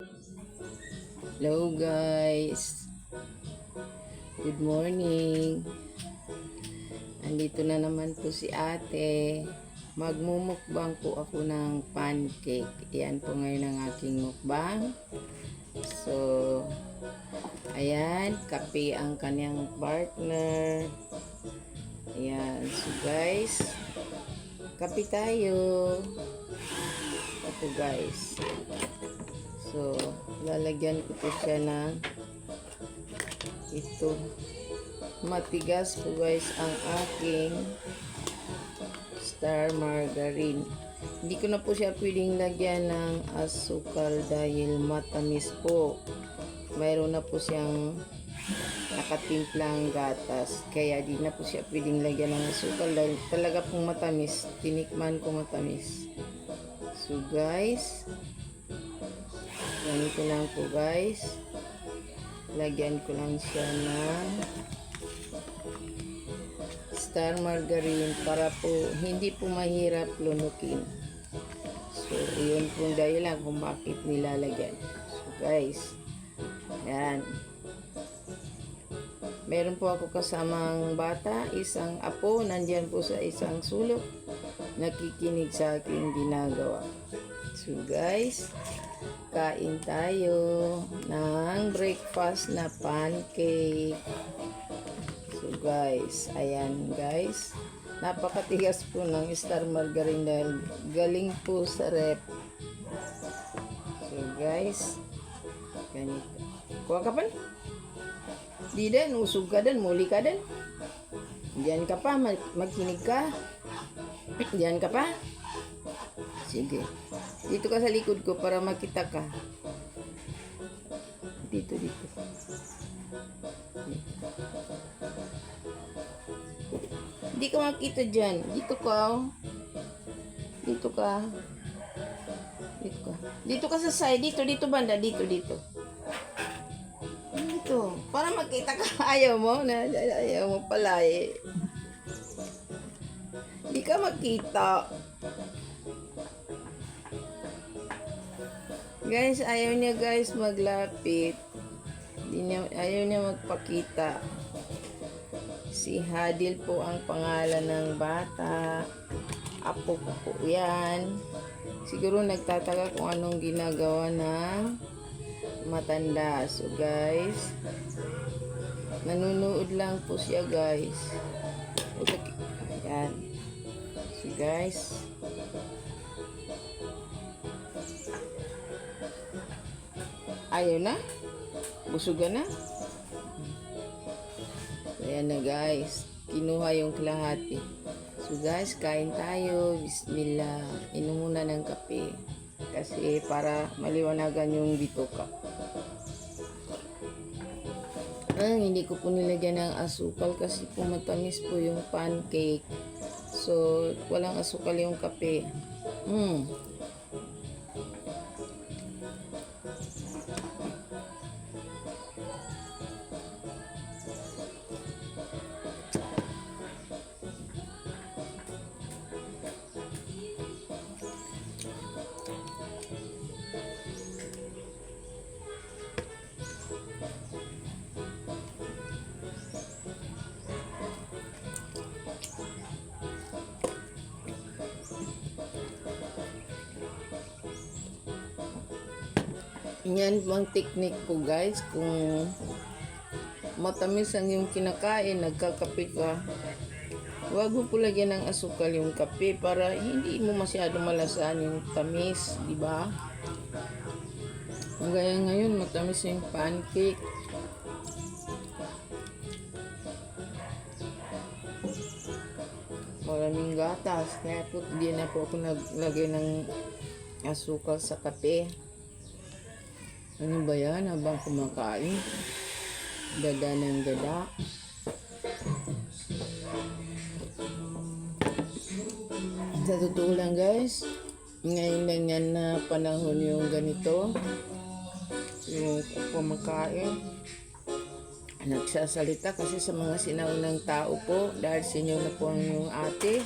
Hello guys. Good morning. Andito na naman po si ate. Magmumukbang po ako ng pancake. Yan po ngayon ang aking mukbang. So, ayan, kape ang kanyang partner. Ayan, so guys, kape tayo. Ito guys. So, lalagyan ko po siya ng ito. Matigas po guys ang aking star margarine. Hindi ko na po siya pwedeng lagyan ng asukal dahil matamis po. Mayroon na po siyang nakatimplang gatas. Kaya di na po siya pwedeng lagyan ng asukal dahil talaga pong matamis. Tinikman ko matamis. So guys, ganito lang po guys. Lagyan ko lang siya ng star margarine para po hindi po mahirap lunukin. So, yun po dahilan kung bakit nilalagyan. So, guys, yan. Meron po ako kasamang bata, isang apo, nandyan po sa isang sulok, nakikinig sa aking ginagawa. So, guys, kain tayo ng breakfast na pancake. So guys, ayan guys. Napakatigas po ng star margarine dahil galing po sa rep. So guys, ganito. Kuha ka pa? Di din, usog ka din, muli ka din. Diyan ka pa, mag- magkinig ka. Diyan ka pa. Sige. Dito ka sa likod ko para makita ka. Dito, dito. Hindi ka makita dyan. Dito ka. oh. Dito ka. Dito ka. Dito ka sa side. Dito, dito banda. Dito, dito. Dito. Para makita ka. Ayaw mo. Ayaw mo pala eh. Hindi ka makita. Guys, ayaw niya guys maglapit. Hindi niya, ayaw niya magpakita. Si Hadil po ang pangalan ng bata. Apo ko po yan. Siguro nagtataka kung anong ginagawa ng matanda. So guys, nanunood lang po siya guys. Yan. So guys, ayaw na? Busugan na? Ayan na guys. Kinuha yung kalahati. So guys, kain tayo. Bismillah. Inom muna ng kape. Kasi para maliwanagan yung bituka. Ah, hindi ko po nilagyan ng asukal kasi po matamis po yung pancake. So, walang asukal yung kape. Hmm. Yan ang technique po guys. Kung matamis ang yung kinakain, nagkakape ka, huwag mo po lagyan ng asukal yung kape para hindi mo masyado malasan yung tamis, di ba? Gaya ngayon, matamis yung pancake. Maraming gatas, kaya po hindi na po ako naglagay ng asukal sa kape. Ano ba yan habang kumakain? Dada ng dada. Sa totoo lang guys, ngayon lang yan na panahon yung ganito. Yung kumakain. Nagsasalita kasi sa mga sinaunang tao po dahil sinyo na po ang yung ate.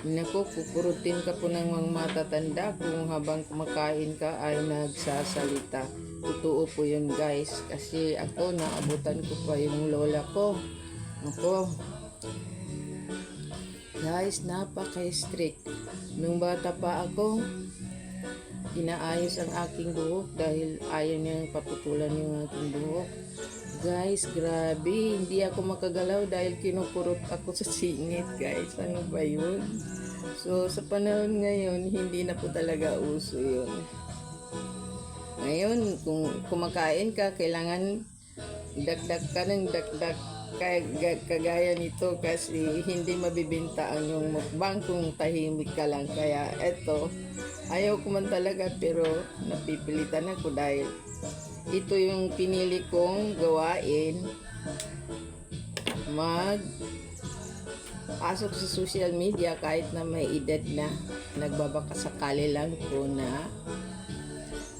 Naku, kukurutin ka po ng mga matatanda kung habang kumakain ka ay nagsasalita. Totoo po yun guys. Kasi ako, naabutan ko pa yung lola ko. Ako, guys, napaka-strict. Nung bata pa ako, inaayos ang aking buhok dahil ayaw niyang paputulan yung aking buhok. Guys, grabe. Hindi ako makagalaw dahil kinukurot ako sa singit, guys. Ano ba yun? So, sa panahon ngayon, hindi na po talaga uso yun. Ngayon, kung kumakain ka, kailangan dagdag ka ng dagdag kag- kagaya nito kasi hindi mabibinta ang yung mukbang kung tahimik ka lang. Kaya eto, ayaw ko man talaga pero napipilitan ako dahil ito yung pinili kong gawain. Mag pasok sa social media kahit na may edad na. Nagbabaka sakali lang po na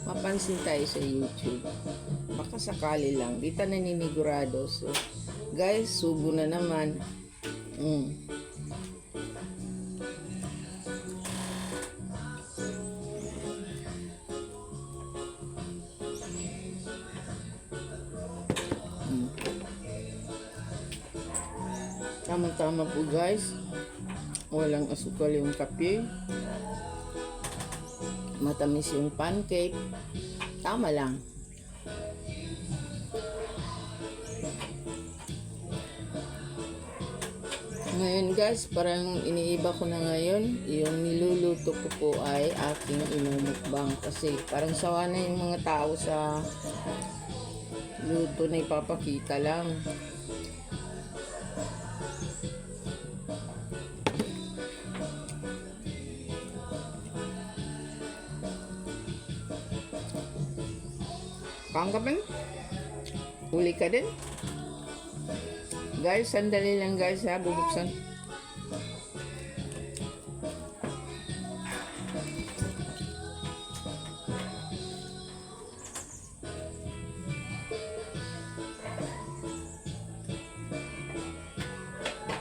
mapansin tayo sa YouTube. Baka sakali lang. Di ta naninigurado so guys subo na naman. Mm. Tama-tama po guys. Walang asukal yung kape. Matamis yung pancake. Tama lang. Ngayon guys, parang iniiba ko na ngayon. Yung niluluto ko po ay aking inumukbang. Kasi parang sawa na yung mga tao sa luto na ipapakita lang. Ba? Huli ka din? Guys, sandali lang guys ha, bubuksan.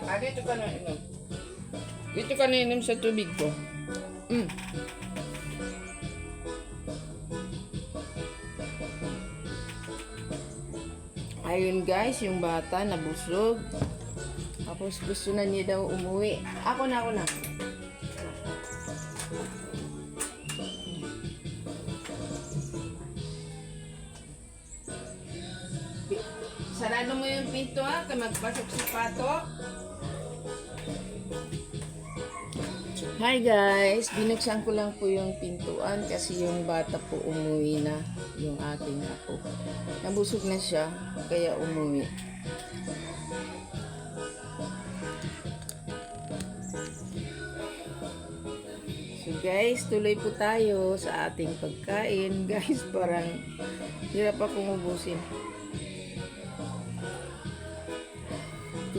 Ah, dito ka na inom. Dito ka na inom sa tubig ko. Mm. Ayun guys, yung bata nabusog. Tapos gusto na niya daw umuwi. Ako na, ako na. Sarado mo yung pinto ha, kaya magpasok si Pato. Guys, binuksan ko lang po yung pintuan kasi yung bata po umuwi na, yung ating apo. Nabusog na siya, kaya umuwi. So guys, tuloy po tayo sa ating pagkain. Guys, parang hirap akong ubusin.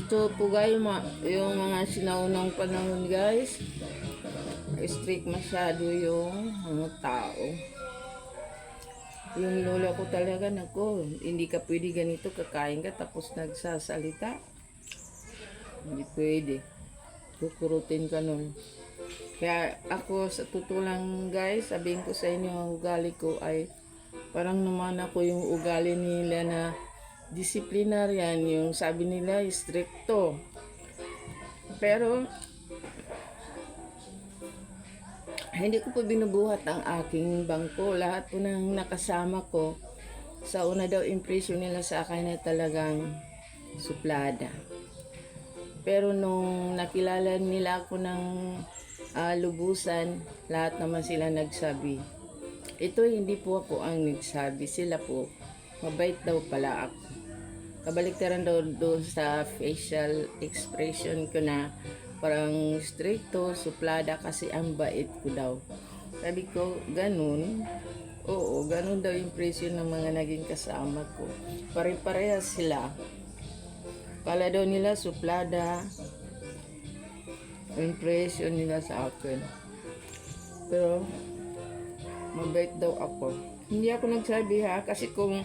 Ito po guys, yung mga sinaunang panahon guys, strict masyado yung mga tao. Yung lola ko talaga, nako, hindi ka pwede ganito, kakain ka tapos nagsasalita. Hindi pwede. Kukurutin ka nun. Kaya ako, sa totoo guys, sabihin ko sa inyo, ang ugali ko ay parang naman ako yung ugali nila na disciplinarian, yung sabi nila, stricto. Pero, hindi ko po binubuhat ang aking bangko. Lahat po ng nakasama ko, sa una daw impression nila sa akin na talagang suplada. Pero nung nakilala nila ako ng ah, lubusan, lahat naman sila nagsabi. Ito hindi po ako ang nagsabi, sila po. Mabait daw pala ako. Kabaliktaran daw doon sa facial expression ko na parang stricto, suplada kasi ang bait ko daw. Sabi ko, ganun. Oo, ganun daw impression ng mga naging kasama ko. Pare-parehas sila. Kala daw nila suplada. Impression nila sa akin. Pero, mabait daw ako. Hindi ako nagsabi ha, kasi kung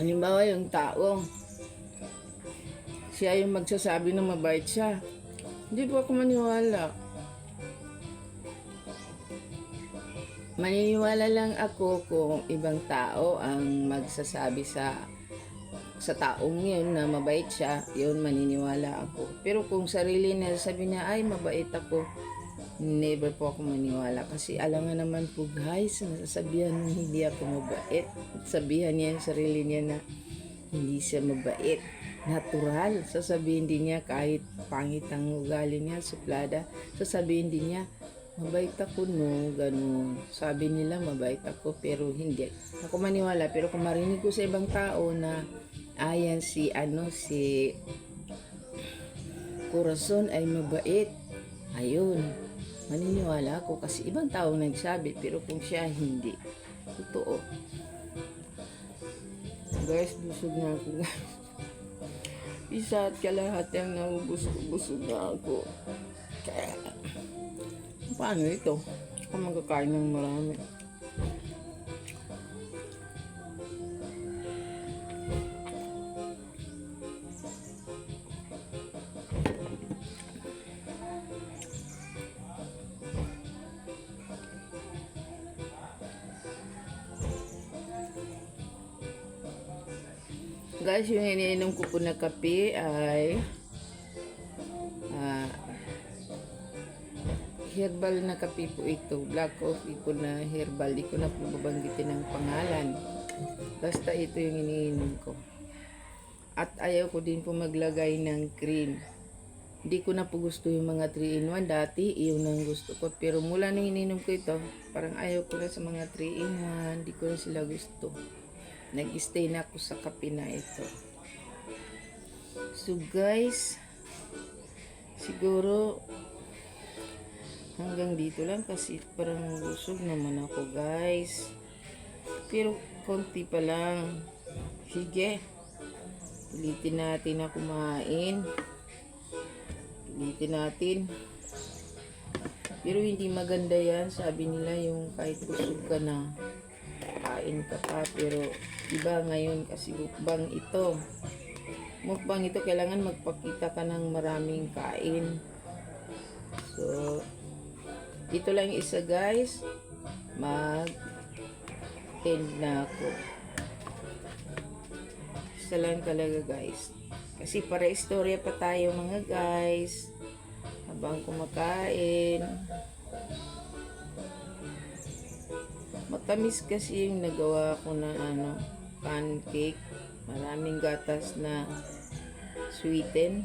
halimbawa yung tao siya yung magsasabi na mabait siya. Hindi po ako maniwala. Maniniwala lang ako kung ibang tao ang magsasabi sa sa taong yun na mabait siya, yun maniniwala ako. Pero kung sarili niya sabi niya, ay mabait ako, never po ako maniwala. Kasi alam nga naman po guys, nasasabihan na hindi ako mabait. Sabihan niya yung sarili niya na hindi siya mabait. Natural. Sasabihin din niya kahit pangit ang ugali niya, suplada. Sasabihin din niya, mabait ako no, ganun. Sabi nila mabait ako pero hindi. Ako maniwala pero kung marinig ko sa ibang tao na ayan si ano si Corazon ay mabait. Ayun. Maniniwala ako kasi ibang tao nagsabi pero kung siya hindi. Totoo. Guys, busog na ako. Isa at kalahati ang naubos ko. Busog na ako. Kaya, paano ito? Ako magkakain ng marami. Guys, yung iniinom ko po na kape ay ah, herbal na kape po ito. Black coffee po na herbal. Di ko na po babanggitin ang pangalan. Basta ito yung iniinom ko. At ayaw ko din po maglagay ng cream. Hindi ko na po gusto yung mga 3-in-1. Dati, iyon ang gusto ko. Pero mula nung ininom ko ito, parang ayaw ko na sa mga 3-in-1. Hindi ko na sila gusto. Nag-stay na ako sa kape na ito. So guys, siguro hanggang dito lang kasi parang busog naman ako guys. Pero konti pa lang. Sige. Ulitin natin na kumain. Ulitin natin. Pero hindi maganda yan. Sabi nila yung kahit busog ka na kain ka pa. Pero iba ngayon kasi mukbang ito. Mukbang ito kailangan magpakita ka ng maraming kain. So, ito lang isa guys. Mag end na ako. Isa lang talaga guys. Kasi para istorya pa tayo mga guys. Habang kumakain. Matamis kasi yung nagawa ko na ano, pancake. Maraming gatas na sweeten.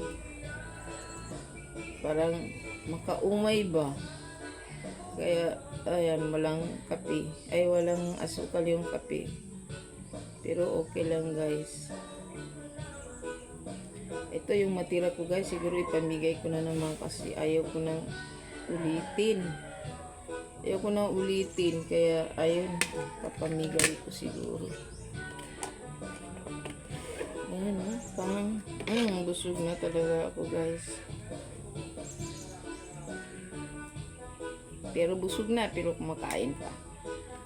Parang makaumay ba? Kaya, ayan, walang kape. Ay, walang asukal yung kape. Pero okay lang guys. Ito yung matira ko guys. Siguro ipamigay ko na naman kasi ayaw ko nang ulitin. Ayaw ko na ulitin. Kaya ayun, papamigay ko siguro. Busog na talaga ako guys. Pero busog na, pero kumakain pa.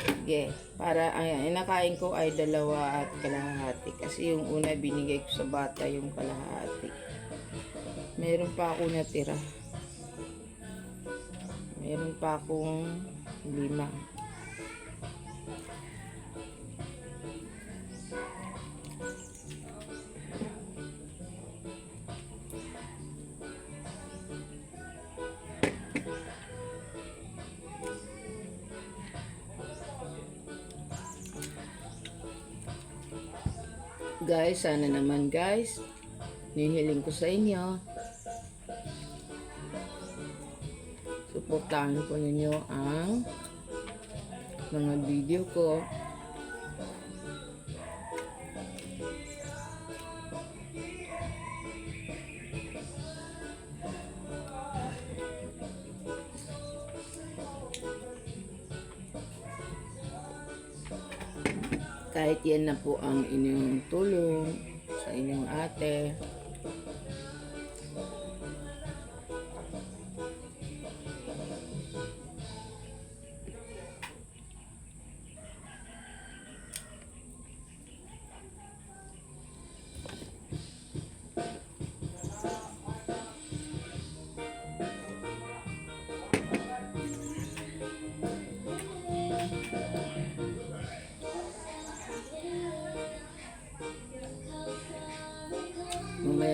Sige, para ayan, yung nakain ko ay dalawa at kalahati. Kasi yung una binigay ko sa bata yung kalahati. Meron pa ako natira. Meron pa akong lima. Guys, sana naman guys, nihiling ko sa inyo. Suportahan po ninyo ang mga video ko. Yan na po ang inyong tulong sa inyong ate.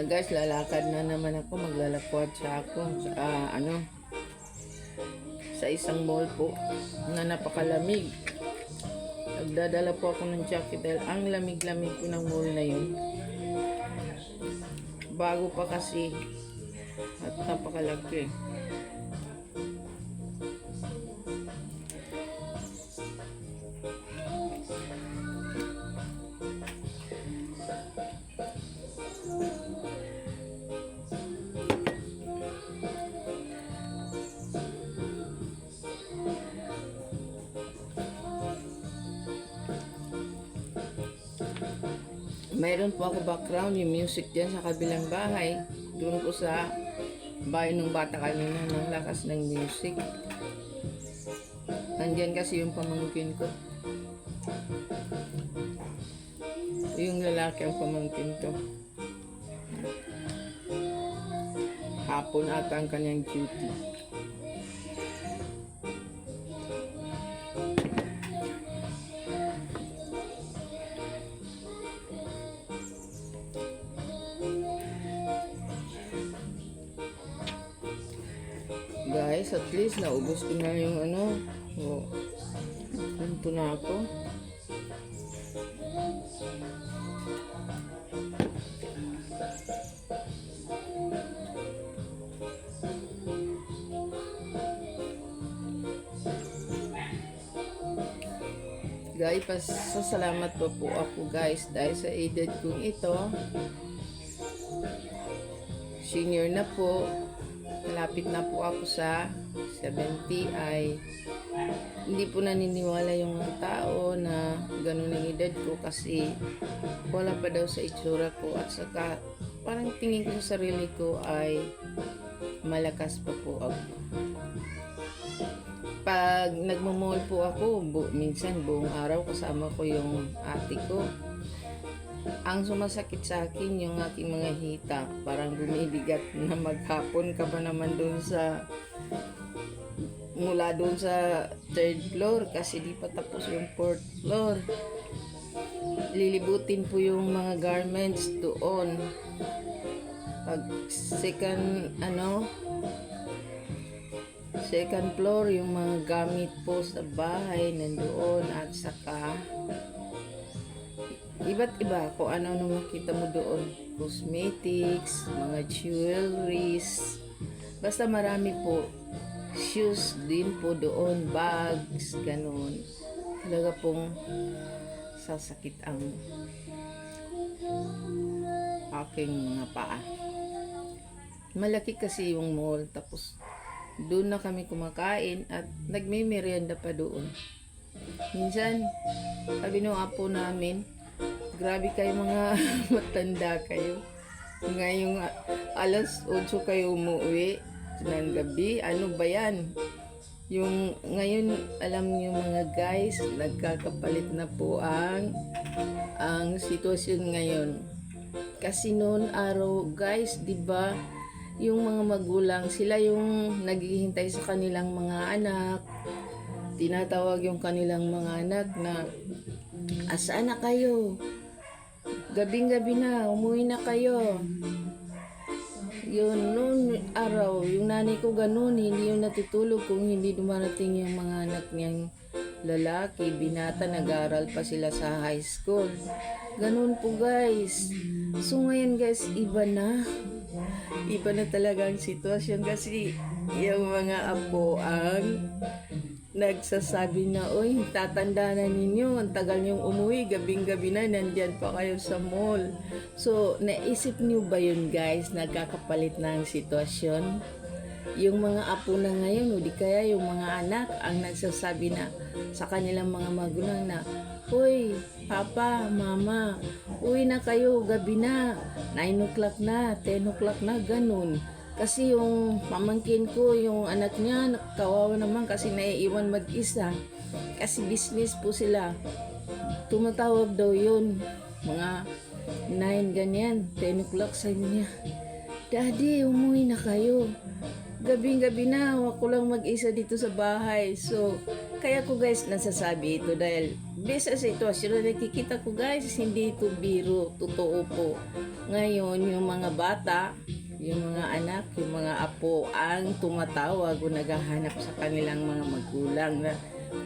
Guys, lalakad na naman ako. Maglalakwat sa ako. Sa, ah, ano, sa isang mall po na napakalamig. Nagdadala po ako ng jacket dahil ang lamig-lamig po ng mall na yun. Bago pa kasi at napakalaki. Po ako background, yung music dyan sa kabilang bahay. Doon po sa bahay ng bata kanina ng lakas ng music. Nandyan kasi yung pamangkin ko. Yung lalaki ang pamangkin ko. Hapon ata ang kanyang duty. Naubos ko na yung ano. Oh. Punto na ako. Guys, pasasalamat po po ako guys dahil sa edad kong ito. Senior na po. Malapit na po ako sa 70 ay hindi po naniniwala yung mga tao na ganun ang edad ko kasi wala pa daw sa itsura ko at saka parang tingin ko sa sarili ko ay malakas pa po ako. Pag nagmamall po ako, bu- minsan buong araw kasama ko yung ate ko. Ang sumasakit sa akin yung aking mga hita. Parang bumibigat na maghapon ka ba naman doon sa mula doon sa third floor kasi di pa tapos yung fourth floor. Lilibutin po yung mga garments doon. Pag second ano second floor yung mga gamit po sa bahay nandoon at saka iba't iba kung ano na makita mo doon cosmetics, mga jewelries basta marami po shoes din po doon bags, ganun talaga pong sasakit ang aking mga paa malaki kasi yung mall tapos doon na kami kumakain at nagme-merienda pa doon. Minsan, sabi nung apo namin, grabe kayo mga matanda kayo. Ngayong alas 8 kayo umuwi ng gabi, ano ba yan? Yung ngayon, alam niyo mga guys, nagkakapalit na po ang ang sitwasyon ngayon. Kasi noon araw, guys, 'di ba? yung mga magulang, sila yung naghihintay sa kanilang mga anak. Tinatawag yung kanilang mga anak na, asaan na kayo? Gabing-gabi na, umuwi na kayo. Yun, noon araw, yung nanay ko ganun, hindi yung natutulog kung hindi dumarating yung mga anak niyang lalaki, binata, nag-aaral pa sila sa high school. Ganun po guys. So ngayon guys, iba na. Iba na talaga ang sitwasyon kasi yung mga apo ang nagsasabi na, Uy, tatanda na ninyo, ang tagal niyong umuwi, gabing-gabi na, nandyan pa kayo sa mall. So, naisip niyo ba yun guys, nagkakapalit na ang sitwasyon? Yung mga apo na ngayon, o di kaya yung mga anak, ang nagsasabi na sa kanilang mga magulang na, Hoy, Papa, Mama, uwi na kayo, gabi na, 9 o'clock na, 10 o'clock na, ganun. Kasi yung pamangkin ko, yung anak niya, kawawa naman kasi naiiwan mag-isa. Kasi business po sila. Tumatawag daw yun, mga 9 ganyan, 10 o'clock sa niya. Daddy, umuwi na kayo. Gabing-gabi na, ako lang mag-isa dito sa bahay. So, kaya ko guys nasasabi ito dahil based sa sitwasyon na nakikita ko guys, hindi ito biro, totoo po. Ngayon, yung mga bata, yung mga anak, yung mga apo ang tumatawag o naghahanap sa kanilang mga magulang na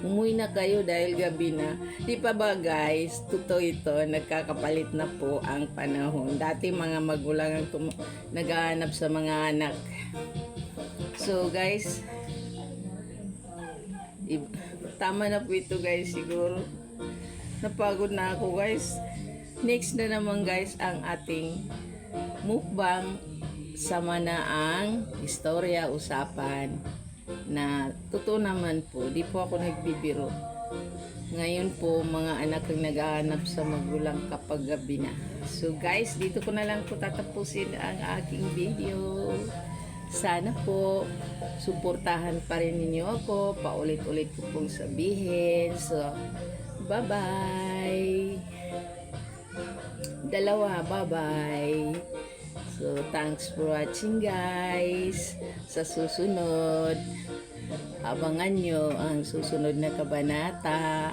umuwi na kayo dahil gabi na. Di pa ba guys, totoo ito, nagkakapalit na po ang panahon. Dati mga magulang ang tum- naghahanap sa mga anak. So guys, tama na po ito guys siguro. Napagod na ako guys. Next na naman guys ang ating mukbang sama na ang istorya usapan na totoo naman po, di po ako nagbibiro. Ngayon po, mga anak ang naghahanap sa magulang kapag gabi na. So guys, dito ko na lang po tatapusin ang aking video. Sana po, suportahan pa rin ninyo ako. Paulit-ulit ko pong sabihin. So, bye-bye! Dalawa, bye-bye! So, thanks for watching guys. Sa susunod, abangan nyo ang susunod na kabanata.